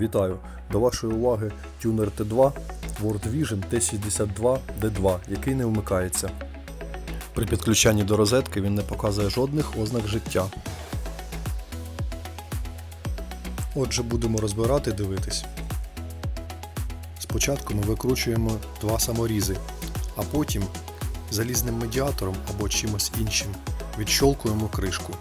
Вітаю! До вашої уваги тюнер T2 World Vision T62D2, який не вмикається. При підключанні до розетки він не показує жодних ознак життя. Отже, будемо розбирати і дивитись. Спочатку ми викручуємо два саморізи, а потім залізним медіатором або чимось іншим відщолкуємо кришку.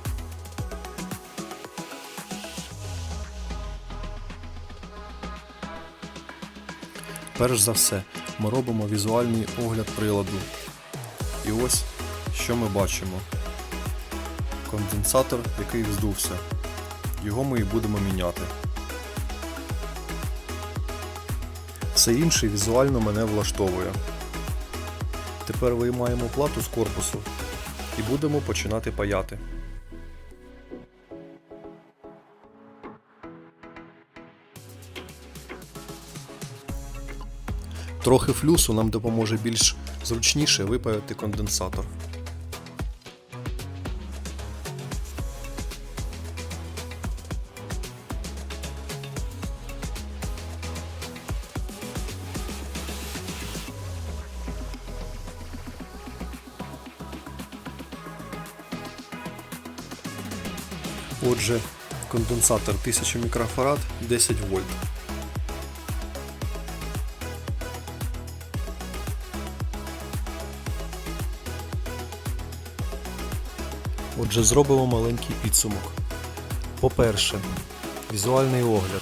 Перш за все, ми робимо візуальний огляд приладу. І ось що ми бачимо. Конденсатор, який вздувся. Його ми і будемо міняти. Все інше візуально мене влаштовує. Тепер виймаємо плату з корпусу і будемо починати паяти. Трохи флюсу нам допоможе більш зручніше випаяти конденсатор. Отже, конденсатор 1000 мікрофарад 10 вольт. Отже, зробимо маленький підсумок. По-перше, візуальний огляд.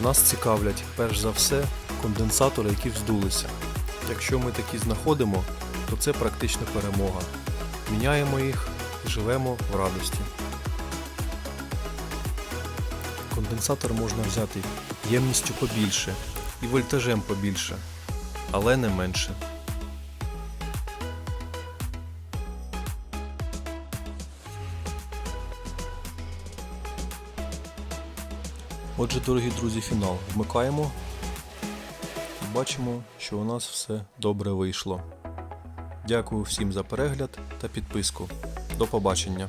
Нас цікавлять перш за все конденсатори, які вздулися. Якщо ми такі знаходимо, то це практична перемога. Міняємо їх і живемо в радості. Конденсатор можна взяти ємністю побільше і вольтажем побільше, але не менше. Отже, дорогі друзі, фінал. Вмикаємо бачимо, що у нас все добре вийшло. Дякую всім за перегляд та підписку. До побачення!